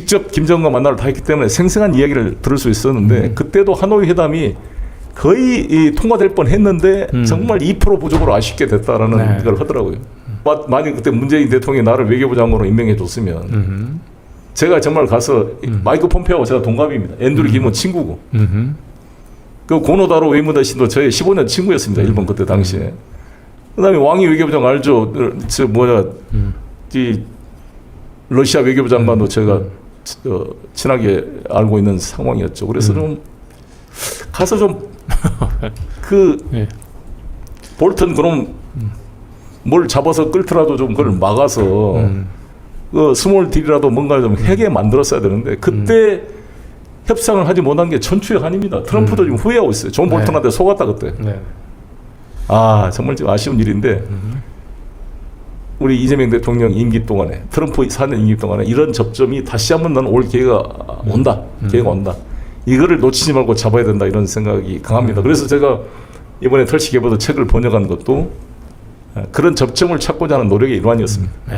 직접 김정은과 만나러 다 했기 때문에 생생한 이야기를 들을 수 있었는데 음. 그때도 하노이 회담이 거의 이 통과될 뻔했는데 음. 정말 2% 부족으로 아쉽게 됐다라는 네. 걸 하더라고요. 마- 만약 그때 문재인 대통령이 나를 외교부 장관으로 임명해 줬으면 음. 제가 정말 가서 마이크 폼페오와 제가 동갑입니다. 앤드류 김은 친구고 음. 그 고노다로 웨이무다신도 저의 15년 친구였습니다. 일본 그때 당시에. 그다음에 왕이 외교부장 알죠? 저 뭐야 음. 이 러시아 외교부 장관도 제가 어, 친하게 알고 있는 상황이었죠. 그래서 좀 가서 좀 그 예. 볼튼 그럼 뭘 잡아서 끌더라도 좀 그걸 막아서 음. 그 스몰 딜이라도 뭔가 좀 하게 만들었어야 되는데 그때 협상을 하지 못한 게 천추의 한입니다. 트럼프도 지금 후회하고 있어요. 존 네. 볼턴한테 속았다 그때. 네. 아 정말 좀 아쉬운 일인데 우리 이재명 대통령 임기 동안에 트럼프 4년 임기 동안에 이런 접점이 다시 한번 나는 올 기회가 온다. 기회가 온다. 이거를 놓치지 말고 잡아야 된다. 이런 생각이 강합니다. 그래서 제가 이번에 털시 개보도 책을 번역한 것도 그런 접점을 찾고자 하는 노력의 일환이었습니다. 네.